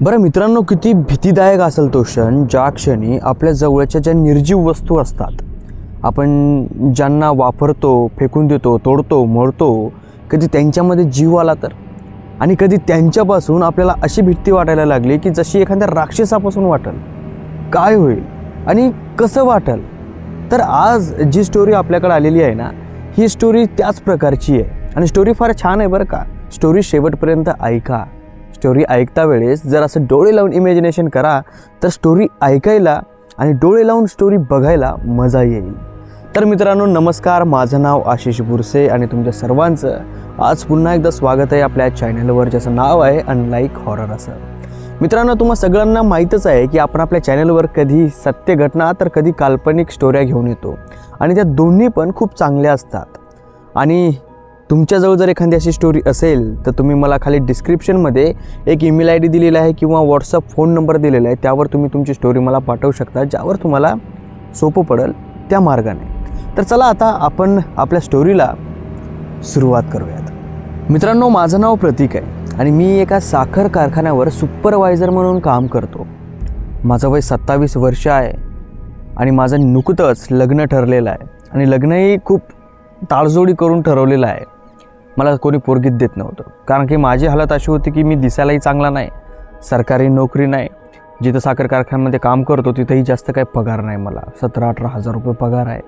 बरं मित्रांनो किती भीतीदायक असेल तो क्षण ज्या क्षणी आपल्या जवळच्या ज्या निर्जीव वस्तू असतात आपण ज्यांना वापरतो फेकून देतो तोडतो मोडतो कधी त्यांच्यामध्ये जीव आला तर? आणि कधी त्यांच्यापासून आपल्याला अशी भीती वाटायला लागली की जशी एखाद्या राक्षसापासून वाटेल काय होईल आणि कसं वाटेल? तर आज जी स्टोरी आपल्याकडे आलेली आहे ना ही स्टोरी त्याच प्रकारची आहे. आणि स्टोरी फार छान आहे बरं का. स्टोरी शेवटपर्यंत ऐका. स्टोरी ऐकता वेळेस जर असं डोळे लावून इमॅजिनेशन करा तर स्टोरी ऐकायला आणि डोळे लावून स्टोरी बघायला मजा येईल. तर मित्रांनो नमस्कार. माझं नाव आशिष बुरसे आणि तुमच्या सर्वांचं आज पुन्हा एकदा स्वागत आहे आपल्या चॅनलवर ज्याचं नाव आहे अनलाईक हॉरर असं. मित्रांनो तुम्हा सगळ्यांना माहीतच आहे की आपण आपल्या चॅनलवर कधी सत्य घटना तर कधी काल्पनिक स्टोऱ्या घेऊन येतो. आणि त्या दोन्ही पण खूप चांगल्या असतात. आणि तुमच्याजवळ जर एखादी अशी स्टोरी असेल तर तुम्ही मला खाली डिस्क्रिप्शनमध्ये एक ईमेल आय डी दिलेला आहे किंवा व्हॉट्सअप फोन नंबर दिलेला आहे. त्यावर तुम्ही तुमची स्टोरी मला पाठवू शकता ज्यावर तुम्हाला सोपं पडेल त्या मार्गाने. तर चला आता आपण आपल्या स्टोरीला सुरुवात करूयात. मित्रांनो माझं नाव प्रतीक आहे आणि मी एका साखर कारखान्यावर सुपरवायझर म्हणून काम करतो. माझं वय सत्तावीस वर्ष आहे आणि माझं नुकतंच लग्न ठरलेलं आहे. आणि लग्नही खूप ताळजोडी करून ठरवलेलं आहे. मला कोणी पोरगीत देत नव्हतं. कारण की माझी हालत अशी होती की मी दिसायलाही चांगला नाही सरकारी नोकरी नाही. जिथं साखर कारखान्यामध्ये काम करतो तिथंही जास्त काही पगार नाही मला. सतरा अठरा हजार रुपये पगार आहे.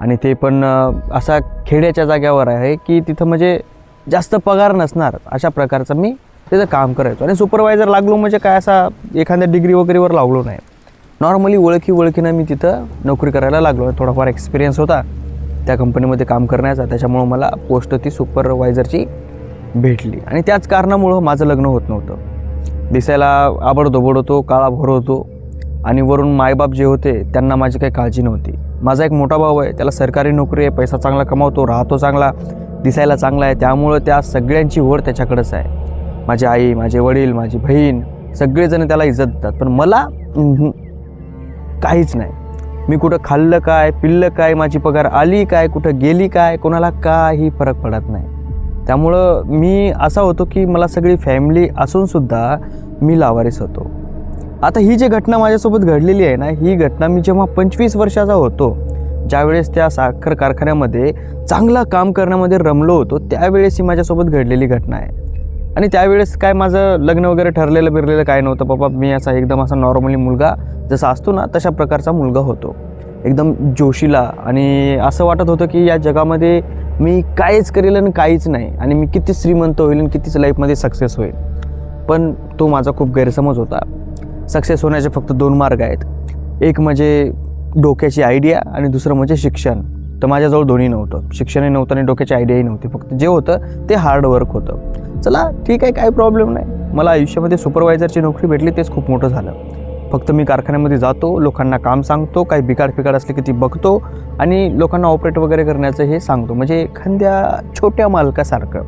आणि ते पण असा खेड्याच्या जाग्यावर आहे की तिथं म्हणजे जास्त पगार नसणार. अशा प्रकारचं मी तिथं काम करायचो. आणि सुपरवायझर लागलो म्हणजे काय असा एखाद्या डिग्री वगैरेवर लागलो नाही. नॉर्मली ओळखी ओळखीनं मी तिथं नोकरी करायला लागलो. थोडाफार एक्सपिरियन्स होता. त्या कंपनीमध्ये काम करण्याचा. त्याच्यामुळं मला पोस्ट ती सुपरवायझरची भेटली. आणि त्याच कारणामुळं माझं लग्न होत नव्हतं. दिसायला आबडधोबड होतो काळा भोर होतो. आणि वरून मायबाप जे होते त्यांना माझी काही काळजी नव्हती. माझा एक मोठा भाऊ आहे त्याला सरकारी नोकरी आहे पैसा चांगला कमावतो राहतो चांगला दिसायला चांगला आहे. त्यामुळं त्या सगळ्यांची ओढ त्याच्याकडंच आहे. माझी आई माझे वडील माझी बहीण सगळेजण त्याला इज्जत देतात. पण मला काहीच नाही. मी कुठं खाल्लं काय पिल्लं काय माझी पगार आली काय कुठं गेली काय कोणाला काही फरक पडत नाही. त्यामुळं मी असा होतो की मला सगळी फॅमिली असूनसुद्धा मी लावारीस होतो. आता ही जी घटना माझ्यासोबत घडलेली आहे ना ही घटना मी जेव्हा पंचवीस वर्षाचा होतो ज्यावेळेस त्या साखर कारखान्यामध्ये चांगला काम करण्यामध्ये रमलो होतो त्यावेळेस ही माझ्यासोबत घडलेली घटना आहे. आणि त्यावेळेस काय माझं लग्न वगैरे ठरलेलं बिरलेलं काय नव्हतं बाबा मी असा एकदम असा नॉर्मली मुलगा जसा असतो ना तशा प्रकारचा मुलगा होतो. एकदम जोशीला आणि असं वाटत होतं की या जगामध्ये मी काहीच करेल आणि काहीच नाही आणि मी किती श्रीमंत होईल आणि कितीच लाईफमध्ये सक्सेस होईल. पण तो माझा खूप गैरसमज होता. सक्सेस होण्याचे फक्त दोन मार्ग आहेत. एक म्हणजे डोक्याची आयडिया आणि दुसरं म्हणजे शिक्षण. तर माझ्याजवळ दोन्ही नव्हतं. शिक्षणही नव्हतं आणि डोक्याची आयडियाही नव्हती. फक्त जे होतं ते हार्डवर्क होतं. चला ठीक आहे काही प्रॉब्लेम नाही. मला आयुष्यामध्ये सुपरवायझरची नोकरी भेटली तेच खूप मोठं झालं. फक्त मी कारखान्यामध्ये जातो लोकांना काम सांगतो काही बिकाड फिकाड असले की ती बघतो आणि लोकांना ऑपरेट वगैरे करण्याचं हे सांगतो. म्हणजे एखाद्या छोट्या मालकासारखं.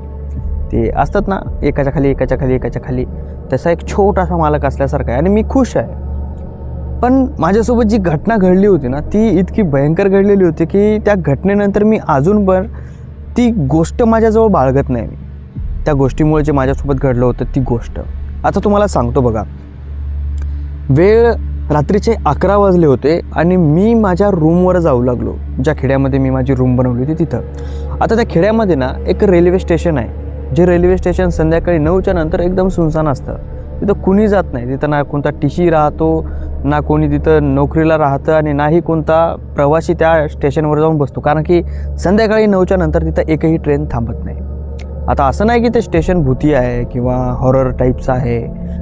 ते असतात ना एकाच्या खाली एकाच्या खाली एकाच्या खाली. तसा एक छोटासा मालक असल्यासारखा आहे आणि मी खुश आहे. पण माझ्यासोबत जी घटना घडली होती ना ती इतकी भयंकर घडलेली होती की त्या घटनेनंतर मी अजूनभर ती गोष्ट माझ्याजवळ बाळगत नाही. मी त्या गोष्टीमुळे जे माझ्यासोबत घडलं होतं ती गोष्ट. आता तुम्हाला सांगतो बघा. वेळ रात्रीचे अकरा वाजले होते आणि मी माझ्या रूमवर जाऊ लागलो ज्या खेड्यामध्ये मी माझी रूम बनवली होती तिथं. आता त्या खेड्यामध्ये ना एक रेल्वे स्टेशन आहे जे रेल्वे स्टेशन संध्याकाळी नऊच्या नंतर एकदम सुनसान असतं. तिथं कुणी जात नाही तिथं ना कोणता टीशी राहतो ना कोणी तिथं नोकरीला राहतं आणि नाही कोणता प्रवासी त्या स्टेशनवर जाऊन बसतो. कारण की संध्याकाळी नऊच्या नंतर तिथं एकही ट्रेन थांबत नाही. आता असं नाही की ते स्टेशन भूती आहे किंवा हॉरर टाईपचं आहे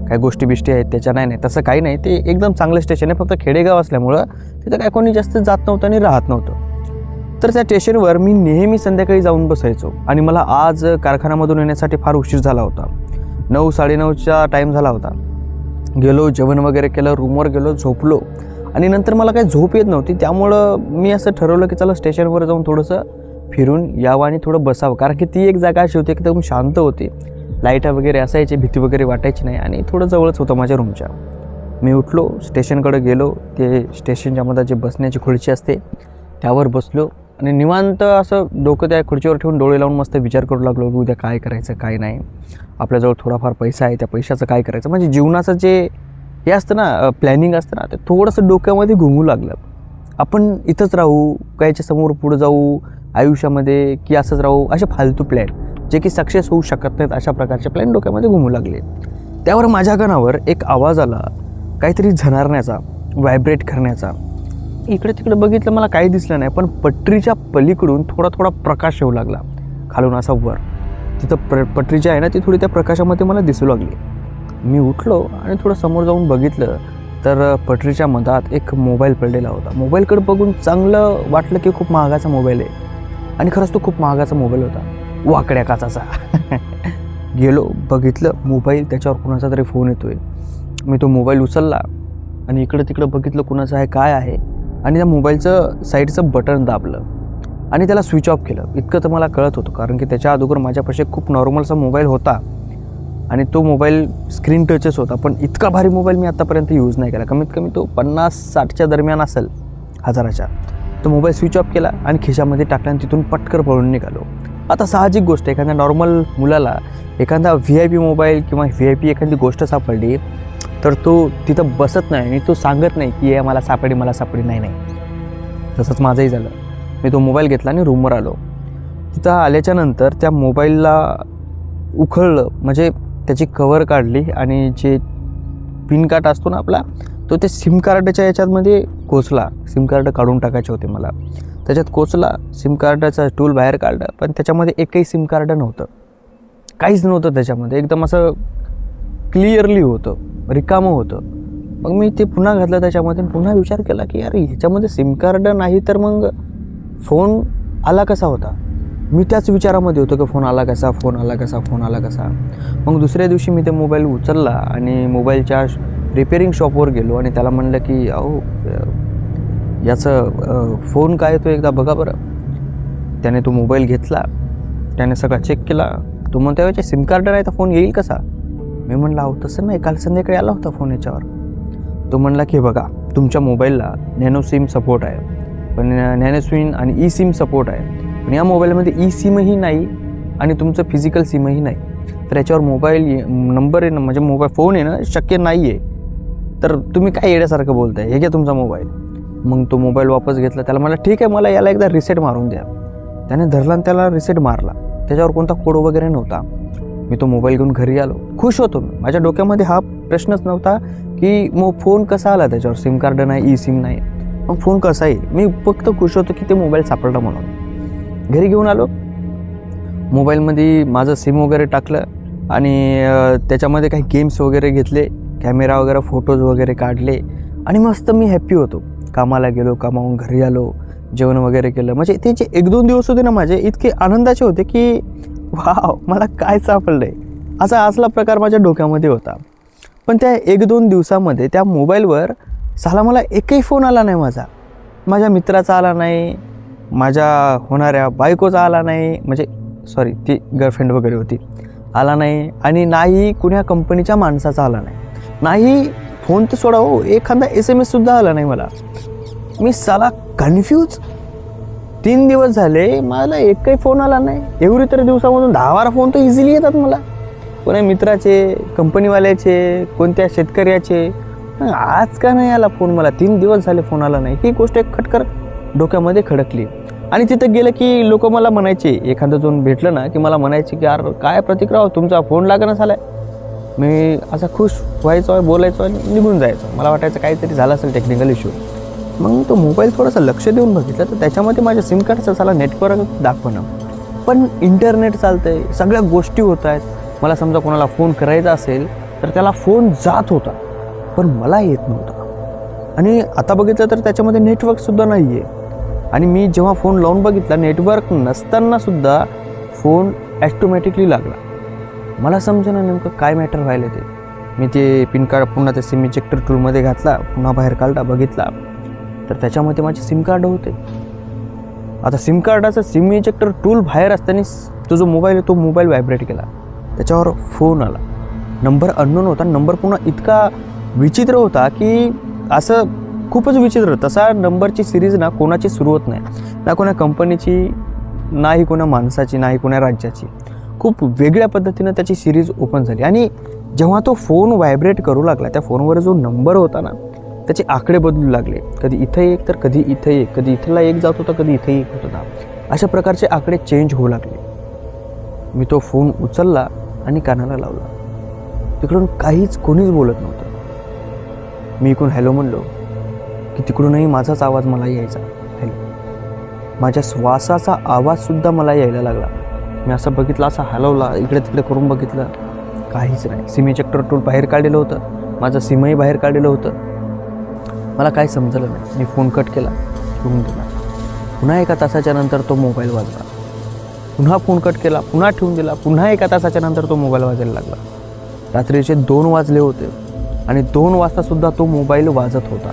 काही गोष्टी बिष्टी आहेत त्याच्या नाही नाही तसं काही नाही. ते एकदम चांगलं स्टेशन आहे फक्त खेडेगाव असल्यामुळं तिथं काय कोणी जास्त जात नव्हतं आणि राहत नव्हतं. तर त्या स्टेशनवर मी नेहमी संध्याकाळी जाऊन बसायचो आणि मला आज कारखान्यामधून येण्यासाठी फार उशीर झाला होता. नऊ साडेनऊचा टाईम झाला होता. गेलो जेवण वगैरे केलं रूमवर गेलो झोपलो. आणि नंतर मला काही झोप येत नव्हती त्यामुळं मी असं ठरवलं की चला स्टेशनवर जाऊन थोडंसं फिरून यावं आणि थोडं बसावं. कारण की ती एक जागा अशी होती की एकदम शांत होती. लाईटा वगैरे असायची भीती वगैरे वाटायची नाही आणि थोडं जवळच होतं माझ्या रूमच्या मी उठलो स्टेशनकडे गेलो ते स्टेशनच्या मध्ये जे बसण्याची खुर्ची असते त्यावर बसलो आणि निवांत असं डोकं त्या खुर्चीवर ठेवून डोळे लावून मस्त विचार करू लागलो की उद्या काय करायचं काय नाही. आपल्याजवळ थोडाफार पैसा आहे त्या पैशाचं काय करायचं? म्हणजे जीवनाचं जे हे असतं ना प्लॅनिंग असतं ना ते थोडंसं डोक्यामध्ये घुमू लागलं. आपण इथंच राहू कायच्या समोर पुढं जाऊ आयुष्यामध्ये की असंच राहू असे फालतू प्लॅन जे की सक्सेस होऊ शकत नाहीत अशा प्रकारचे प्लॅन डोक्यामध्ये घुमू लागले. त्यावर माझ्या कानावर एक आवाज आला. काहीतरी झणारण्याचा व्हायब्रेट करण्याचा. इकडे तिकडे बघितलं मला काही दिसलं नाही पण पटरीच्या पलीकडून थोडा थोडा प्रकाश येऊ लागला. खालून असा वर. तिथं प्र पटरीची आहे ना ती थोडी त्या प्रकाशामध्ये मला दिसू लागली. मी उठलो आणि थोडं समोर जाऊन बघितलं तर पटरीच्या मधात एक मोबाईल पडलेला होता. मोबाईलकडे बघून चांगलं वाटलं की खूप महागाचा मोबाईल आहे. आणि खरंच तो खूप महागाचा मोबाईल होता. वाकड्या काचाचा. गेलो बघितलं मोबाईल त्याच्यावर कुणाचा तरी फोन येतोय. मी तो मोबाईल उचलला आणि इकडं तिकडं बघितलं कुणाचं आहे काय आहे. आणि त्या मोबाईलचं साईडचं बटन दाबलं. आणि त्याला स्विच ऑफ केलं. इतकं तर मला कळत होतं कारण की त्याच्या अगोदर माझ्यापाशी खूप नॉर्मलचा मोबाईल होता. आणि तो मोबाईल स्क्रीन टचच होता पण इतका भारी मोबाईल मी आत्तापर्यंत यूज नाही केला. कमीत कमी तो पन्नास साठच्या दरम्यान असेल हजाराच्या. तो मोबाईल स्विच ऑफ केला आणि खिशामध्ये टाकला आणि तिथून पटकर पळून निघालो. आता साहजिक गोष्ट एखाद्या नॉर्मल मुलाला एखादा व्ही आय पी मोबाईल किंवा व्ही आय पी एखादी गोष्ट सापडली तर तो तिथं बसत नाही आणि तो सांगत नाही की हे मला सापडी मला सापडी नाही नाही. तसंच माझंही झालं. मी तो मोबाईल घेतला आणि रूमवर आलो. तिथं आल्याच्यानंतर त्या मोबाईलला उखळलं म्हणजे त्याची कवर काढली आणि जे पिन कार्ड असतो ना आपला तो ते सिम कार्डच्या याच्यामध्ये कोचला सिम कार्ड काढून टाकायचे होते मला. त्याच्यात कोचला सिम कार्डाचा टूल बाहेर काढलं पण त्याच्यामध्ये एकही सिम कार्ड नव्हतं. काहीच नव्हतं त्याच्यामध्ये. एकदम असं क्लिअरली होतं. रिकामं होतं. मग मी ते पुन्हा घातलं त्याच्यामध्ये पुन्हा विचार केला की अरे ह्याच्यामध्ये सिम कार्ड नाही तर मग फोन आला कसा होता? मी त्याच विचारामध्ये होतो की फोन आला कसा? फोन आला कसा? फोन आला कसा? मग दुसऱ्या दिवशी मी ते मोबाईल उचलला आणि मोबाईल चार्ज रिपेरिंग शॉपवर गेलो आणि त्याला म्हणलं की अहो याचं फोन काय तो एकदा बघा बरं. त्याने तो मोबाईल घेतला. त्याने सगळा चेक केला. तो म्हणतो याच्या सिम कार्ड नाही तर फोन येईल कसा? मी म्हणलं अहो तसं नाही. काल संध्याकाळी आला होता फोन याच्यावर. तो म्हणला की बघा तुमच्या मोबाईलला नॅनो सिम सपोर्ट आहे. पण नॅनो सिम आणि ई सिम सपोर्ट आहे. पण या मोबाईलमध्ये ई सिमही नाही आणि तुमचं फिजिकल सिमही नाही. तर याच्यावर मोबाईल नंबर येणं म्हणजे मोबाईल फोन येणं शक्य नाही आहे तर तुम्ही काय येण्यासारखं बोलताय? हे घ्या तुमचा मोबाईल. मग तो मोबाईल वापस घेतला त्याला मला ठीक आहे मला याला एकदा रिसेट मारून द्या. त्याने धरला आणि त्याला रिसेट मारला. त्याच्यावर कोणता कोड वगैरे नव्हता. मी तो मोबाईल घेऊन घरी आलो. खुश होतो मी. माझ्या डोक्यामध्ये हा प्रश्नच नव्हता की मग फोन कसा आला त्याच्यावर? सिम कार्ड नाही ई सिम नाही. मग फोन कसा येईल? मी फक्त खुश होतो की ते मोबाईल सापडला म्हणून. घरी घेऊन आलो. मोबाईलमध्ये माझं सिम वगैरे टाकलं आणि त्याच्यामध्ये काही गेम्स वगैरे घेतले. कॅमेरा वगैरे फोटोज वगैरे काढले आणि मस्त मी हॅप्पी होतो. कामाला गेलो कामावून घरी आलो जेवण वगैरे केलं. म्हणजे त्यांचे एक दोन दिवस होते ना माझे इतके आनंदाचे होते की वाव मला काय सापडलं आहे असा असला प्रकार माझ्या डोक्यामध्ये होता. पण त्या एक दोन दिवसामध्ये त्या मोबाईलवर साला मला एकही फोन आला नाही माझा. माझ्या मित्राचा आला नाही माझ्या होणाऱ्या बायकोचा आला नाही म्हणजे सॉरी ती गर्लफ्रेंड वगैरे होती. आला नाही आणि नाही कुण्या कंपनीच्या माणसाचा आला नाही. नाही फोन तर सोडा हो. एखादा एस एम एससुद्धा आला नाही मला. मी साला कन्फ्यूज तीन दिवस झाले मला एक काही फोन आला नाही. एवढी तर दिवसामधून दहा बारा फोन तर इझिली येतात मला. कोण्या मित्राचे कंपनीवाल्याचे कोणत्या शेतकऱ्याचे. आज का नाही आला फोन मला? तीन दिवस झाले फोन आला नाही. ही गोष्ट एक खटकर डोक्यामध्ये खडकली. आणि तिथं गेलं की लोक मला म्हणायचे एखादं जोन भेटलं ना की मला म्हणायचे की यार काय प्रतिक्रिया? तुमचा फोन लागणं आहे मी असा खुश व्हायचो आहे बोलायचो आणि निघून जायचो. मला वाटायचं काहीतरी झालं असेल टेक्निकल इश्यू मग तो मोबाईल थोडासा लक्ष देऊन बघितलं तर त्याच्यामध्ये माझ्या सिम कार्डचा साला नेटवर्क दाखवणं. पण इंटरनेट चालतं आहे सगळ्या गोष्टी होत आहेत. मला समजा कोणाला फोन करायचा असेल तर त्याला फोन जात होता पण मला येत नव्हता. आणि आता बघितलं तर त्याच्यामध्ये नेटवर्कसुद्धा नाही आहे आणि मी जेव्हा फोन लावून बघितला नेटवर्क नसतानासुद्धा फोन ॲटोमॅटिकली लागला. मला समजेना नेमकं काय मॅटर व्हायला ते. मी ते पिन कार्ड पुन्हा ते सिम इजेक्टर टूलमध्ये घातला पुन्हा बाहेर काढला बघितला. तर त्याच्यामध्ये माझे सिम कार्ड होते. आता सिम कार्डाचं सिम इजेक्टर टूल बाहेर असताना तो जो मोबाईल आहे तो मोबाईल व्हायब्रेट केला. त्याच्यावर फोन आला. नंबर अननोन होता. नंबर पुन्हा इतका विचित्र होता की असं खूपच विचित्र. तसा नंबरची सिरीज ना कोणाची सुरू होत नाही. ना कोणा कंपनीची नाही कोणा माणसाची नाही कोणा राज्याची. खूप वेगळ्या पद्धतीनं त्याची सिरीज ओपन झाली. आणि जेव्हा तो फोन व्हायब्रेट करू लागला त्या फोनवर जो नंबर होता ना त्याचे आकडे बदलू लागले. कधी इथं एक तर कधी इथं एक कधी इथला एक जात होता कधी इथं एक होत. होता अशा प्रकारचे आकडे चेंज होऊ लागले. मी तो फोन उचलला आणि कानाला लावला. तिकडून काहीच कोणीच बोलत नव्हतं. मी इकडून हॅलो म्हणलो की तिकडूनही माझाच आवाज मला यायचा. हॅलो. माझ्या श्वासाचा आवाजसुद्धा मला यायला लागला. मी असं बघितलं असं हलवला इकडे तिकडे करून बघितलं. काहीच नाही. सिमेचेक्टर टूल बाहेर काढलेलं होतं. माझं सिमही बाहेर काढलेलं होतं. मला काही समजलं नाही. मी फोन कट केला. ठेवून दिला पुन्हा एका तासाच्या नंतर तो मोबाईल वाजला. पुन्हा फोन कट केला. पुन्हा ठेवून दिला. पुन्हा एका तासाच्या नंतर तो मोबाईल वाजायला लागला. रात्रीचे दोन वाजले होते आणि दोन वाजतासुद्धा तो मोबाईल वाजत होता.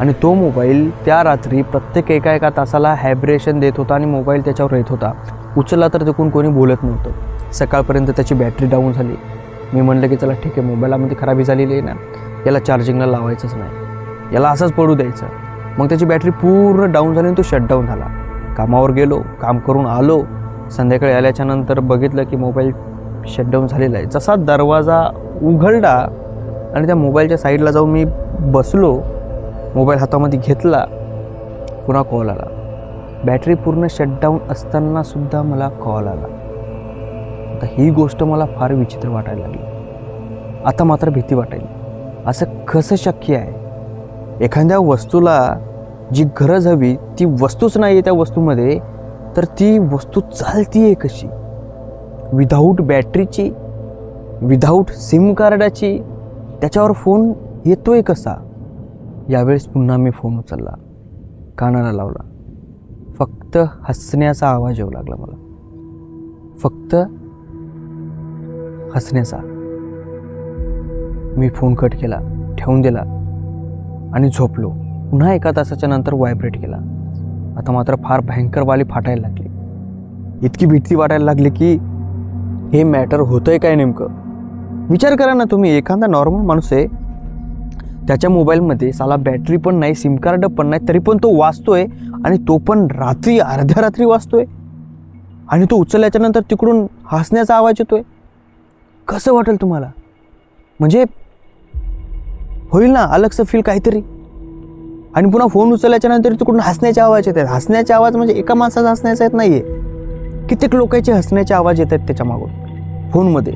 आणि तो मोबाईल त्या रात्री प्रत्येक एका एका तासाला हायब्रेशन देत होता आणि मोबाईल त्याच्यावर येत होता. उचलला तर तिकडून कोणी बोलत नव्हतं. सकाळपर्यंत त्याची बॅटरी डाऊन झाली. मी म्हणलं की चला ठीक आहे मोबाईलामध्ये खराबी झालेली आहे ना याला चार्जिंगला लावायचंच नाही. याला असंच पडू द्यायचं. मग त्याची बॅटरी पूर्ण डाऊन झाली आणि तो शटडाऊन झाला. कामावर गेलो काम करून आलो. संध्याकाळी आल्याच्यानंतर बघितलं की मोबाईल शटडाऊन झालेला आहे. जसा दरवाजा उघडला आणि त्या मोबाईलच्या साईडला जाऊन मी बसलो मोबाईल हातामध्ये घेतला पुन्हा कॉल आला. बॅटरी पूर्ण शटडाऊन असताना सुद्धा मला कॉल आला. आता ही गोष्ट मला फार विचित्र वाटायला लागली. आता मात्र भीती वाटायली. असं कसं शक्य आहे? एखाद्या वस्तूला जी गरज हवी ती वस्तूच नाही आहे त्या वस्तूमध्ये तर ती वस्तू चालती आहे कशी विदाऊट बॅटरीची विदाऊट सिम कार्डाची त्याच्यावर फोन येतोय कसा? यावेळेस पुन्हा मी फोन उचलला. कानाला लावला. फक्त हसण्याचा आवाज येऊ लागला मला. फक्त हसण्याचा. मी फोन कट केला ठेवून दिला आणि झोपलो. पुन्हा एका तासाच्या नंतर व्हायब्रेट केला. आता मात्र फार भयंकर वाली फाटायला लागली. इतकी भीती वाटायला लागली की हे मॅटर होतंय काय नेमकं? विचार करा ना तुम्ही एखादा नॉर्मल माणूस आहे त्याच्या मोबाईलमध्ये साला बॅटरी पण नाही सिम कार्ड पण नाही तरी पण तो वाचतोय आणि तो पण रात्री अर्ध्या रात्री वाचतोय. आणि तो उचलल्याच्या नंतर तिकडून हसण्याचा आवाज येतोय. कसं वाटेल तुम्हाला? म्हणजे होईल ना अलगसं फील काहीतरी? आणि पुन्हा फोन उचलल्याच्या नंतर तिकडून हसण्याचे आवाज येत आहेत हसण्याचे आवाज म्हणजे एका माणसाचा हसण्याचा येत नाही आहे कित्येक लोकांचे हसण्याचे आवाज येत आहेत त्याच्यामागून फोनमध्ये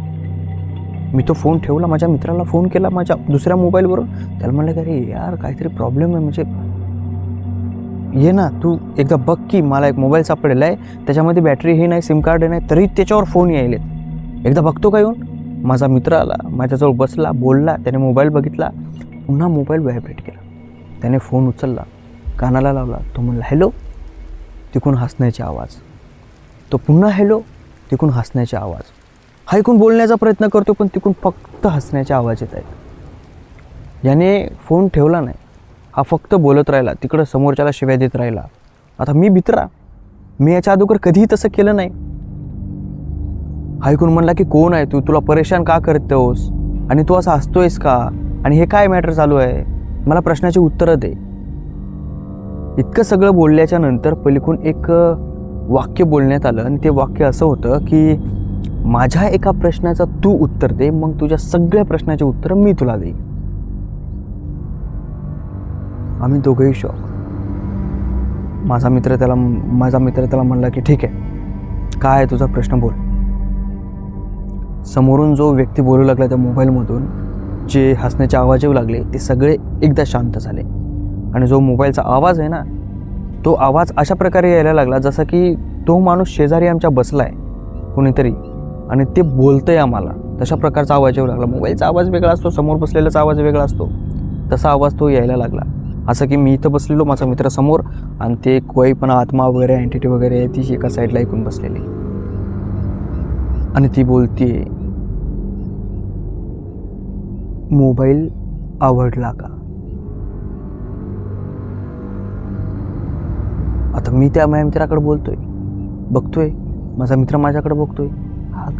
मी तो फोन ठेवला माझ्या मित्राला फोन केला माझ्या दुसऱ्या मोबाईलवर त्याला म्हणलं की अरे यार काहीतरी प्रॉब्लेम आहे म्हणजे. ये ना तू एकदा बघ की मला एक मोबाईल सापडलेला आहे. त्याच्यामध्ये बॅटरी हे नाही सिम कार्ड नाही तरी त्याच्यावर फोन यायले. एकदा बघतो का येऊन? माझा मित्र आला माझ्याजवळ बसला बोलला त्याने मोबाईल बघितला. पुन्हा मोबाईल व्हायब्रेट केला. त्याने फोन उचलला कानाला लावला. तो म्हणला हॅलो तिकून हसण्याचे आवाज. तो पुन्हा हॅलो तिकून हसण्याचे आवाज. हा ऐकून बोलण्याचा प्रयत्न करतो पण तिकून फक्त हसण्याचे आवाज येत आहेत. याने फोन ठेवला नाही. हा फक्त बोलत राहिला तिकडं समोरच्याला शिव्या देत राहिला. आता मी भित्रा. मी याच्या अगोदर कधीही तसं केलं नाही. हा ऐकून म्हणला की कोण आहे तू? तुला परेशान का करतोस आणि तू असं हसतोयस का? आणि हे काय मॅटर चालू आहे? मला प्रश्नाची उत्तरं दे. इतकं सगळं बोलल्याच्या नंतर पलीकडून एक वाक्य बोलण्यात आलं. आणि ते वाक्य असं होतं की माझ्या एका प्रश्नाचं तू उत्तर दे मग तुझ्या सगळ्या प्रश्नाचे उत्तर मी तुला देईन. आम्ही दोघंही शॉक माझा मित्र त्याला माझा मित्र त्याला म्हणला की ठीक आहे. काय आहे तुझा प्रश्न बोल. समोरून जो व्यक्ती बोलू लागला त्या मोबाईलमधून जे हसण्याचे आवाज येऊ लागले ते सगळे एकदा शांत झाले. आणि जो मोबाईलचा आवाज आहे ना तो आवाज अशा प्रकारे यायला लागला जसा की तो माणूस शेजारी आमच्या बसला आहे कोणीतरी. आणि ते बोलतंय आम्हाला. तशा प्रकारचा आवाज येऊ लागला. मोबाईलचा आवाज वेगळा असतो समोर बसलेल्याचा आवाज वेगळा असतो. तसा आवाज तो यायला लागला. असं की मी इथं बसलेलो माझा मित्र समोर आणि ते कोई पण आत्मा वगैरे एंटिटी वगैरे आहे ती एका साईडला ऐकून बसलेली. आणि ती बोलते मोबाईल आवडला का? आता मी त्या माझ्या मित्राकडे बोलतोय. बघतोय. माझा मित्र माझ्याकडे बघतोय.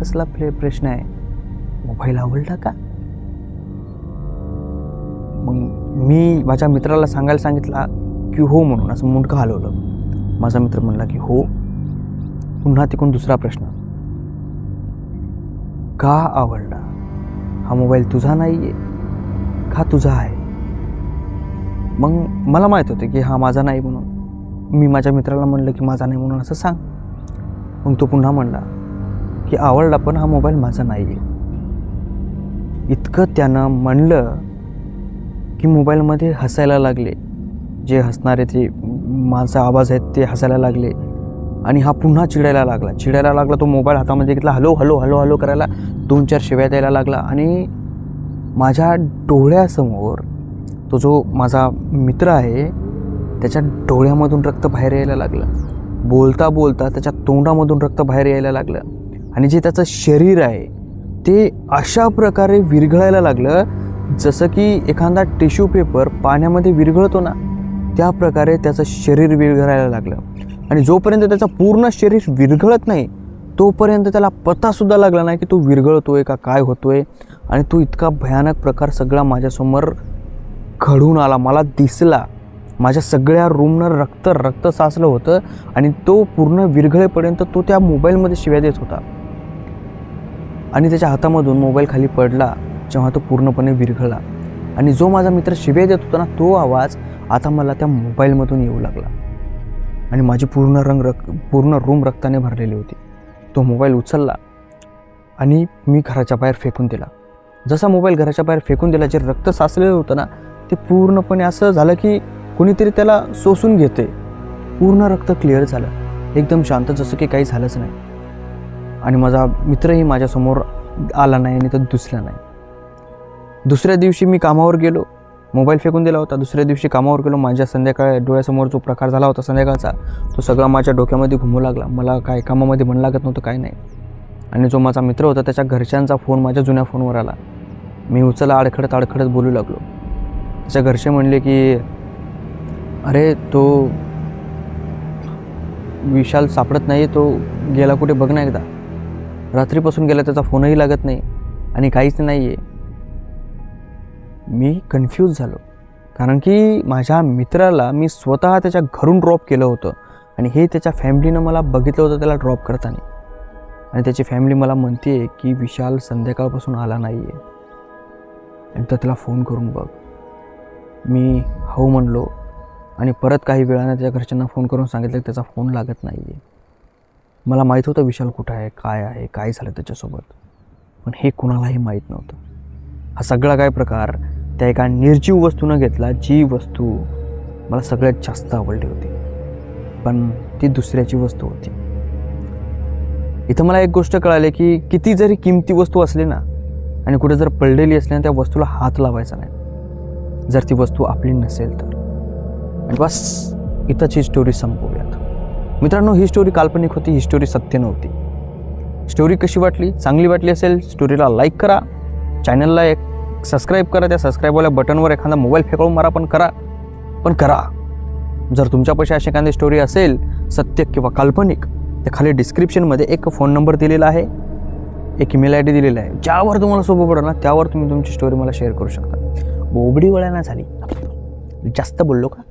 कसला प्ले प्रश्न आहे? मोबाईल आवडला का? मग मी माझ्या मित्राला सांगायला सांगितला की हो म्हणून असं मुंडकं हलवलं. माझा मित्र म्हणला की हो पुन्हा तिकडून दुसरा प्रश्न. का आवडला? हा मोबाईल तुझा नाही आहे का तुझा आहे? मग मला माहीत होतं की हा माझा नाही म्हणून. मी माझ्या मित्राला म्हणलं की माझा नाही म्हणून असं सांग. मग तो पुन्हा म्हणला की आवडला पण हा मोबाईल माझा नाही आहे इतकं त्यानं म्हणलं की मोबाईलमध्ये हसायला लागले. जे हसणारे ते माझा आवाज आहेत ते हसायला लागले. आणि हा पुन्हा चिडायला लागला. चिडायला लागला तो मोबाईल हातामध्ये घेतला हलो हलो हलो हलो करायला दोन चार शिव्या द्यायला लागला. आणि माझ्या डोळ्यासमोर तो जो माझा मित्र आहे त्याच्या डोळ्यामधून रक्त बाहेर यायला लागलं. बोलता बोलता त्याच्या तोंडामधून रक्त बाहेर यायला लागलं. आणि जे त्याचं शरीर आहे ते अशा प्रकारे विरघळायला लागलं जसं की एखादा टिश्यू पेपर पाण्यामध्ये विरघळतो ना त्या प्रकारे त्याचं शरीर विरघळायला लागलं. आणि जोपर्यंत त्याचं पूर्ण शरीर विरघळत नाही तोपर्यंत त्याला पत्तासुद्धा लागला नाही की तो विरघळतो आहे का काय होतो आहे आणि तो इतका भयानक प्रकार सगळा माझ्यासमोर घडून आला. मला दिसला. माझ्या सगळ्या रूमनं रक्त रक्त साचलं होतं आणि तो पूर्ण विरघळेपर्यंत तो त्या मोबाईलमध्ये शिव्या देत होता. आणि त्याच्या हातामधून मोबाईल खाली पडला जेव्हा तो पूर्णपणे विरघळला. आणि जो माझा मित्र शिव्या देत होता ना तो आवाज आता मला त्या मोबाईलमधून येऊ लागला. आणि माझी पूर्ण रंग रक पूर्ण रूम रक्ताने भरलेली होती. तो मोबाईल उचलला आणि मी घराच्या बाहेर फेकून दिला. जसा मोबाईल घराच्या बाहेर फेकून दिला जे रक्त साचलेलं होतं ना ते पूर्णपणे असं झालं की कोणीतरी त्याला सोसून घेते. पूर्ण रक्त क्लिअर झालं. एकदम शांत जसं की काही झालंच नाही. आणि माझा मित्रही माझ्यासमोर आला नाही आणि तो दुसरा नाही. दुसऱ्या दिवशी मी कामावर गेलो मोबाईल फेकून दिला होता. दुसऱ्या दिवशी कामावर गेलो माझ्या संध्याकाळ डोळ्यासमोर जो प्रकार झाला होता संध्याकाळचा तो सगळा माझ्या डोक्यामध्ये घुमू लागला. मला काय कामामध्ये मन लागत नव्हतं काय नाही. आणि जो माझा मित्र होता त्याच्या घरच्यांचा फोन माझ्या जुन्या फोनवर आला. मी उचला अडखडत अडखडत बोलू लागलो. त्याच्या घरचे म्हणले की अरे तो विशाल सापडत नाही तो गेला कुठे? बघ ना एकदा. रात्रीपासून गेला त्याचा फोनही लागत नाही आणि काहीच नाही आहे मी कन्फ्यूज झालो. कारण की माझ्या मित्राला मी स्वतः त्याच्या घरून ड्रॉप केलं होतं आणि हे त्याच्या फॅमिलीनं मला बघितलं होतं त्याला ड्रॉप करताना. आणि त्याची फॅमिली मला म्हणते की विशाल संध्याकाळपासून आला नाही आहे एकदा त्याला फोन करून बघ. मी हो म्हणलो आणि परत काही वेळानं त्याच्या घरच्यांना फोन करून सांगितलं की त्याचा फोन लागत नाही आहे मला माहीत होतं विशाल कुठं आहे काय आहे काय झालं त्याच्यासोबत. पण हे कुणालाही माहीत नव्हतं. हा सगळा काय प्रकार त्या एका निर्जीव वस्तूनं घेतला जी वस्तू मला सगळ्यात जास्त आवडली होती. पण ती दुसऱ्याची वस्तू होती. इथं मला एक गोष्ट कळाली की किती जरी किमती वस्तू असली ना आणि कुठे जर पडलेली असली ना त्या वस्तूला हात लावायचा नाही. जर ती वस्तू आपली नसेल तर. आणि बस इथंच ही स्टोरी संपवूयात. मित्रांनो ही स्टोरी काल्पनिक होती ही स्टोरी सत्य नव्हती. स्टोरी कशी वाटली? चांगली वाटली असेल स्टोरीला लाईक करा. चॅनलला एक सबस्क्राईब करा त्या सबस्क्राईबवाल्या बटनवर एखादा मोबाईल फेकळून मारा पण करा. पण करा. जर तुमच्यापाशी अशी एखादी स्टोरी असेल सत्य किंवा काल्पनिक तर खाली डिस्क्रिप्शनमध्ये एक फोन नंबर दिलेला आहे. एक ईमेल आय डी दिलेला आहे. ज्यावर तुम्हाला सोपं पडेल ना त्यावर तुम्ही तुमची स्टोरी मला शेअर करू शकता. बोबडी वळ्याना झाली. जास्त बोललो का?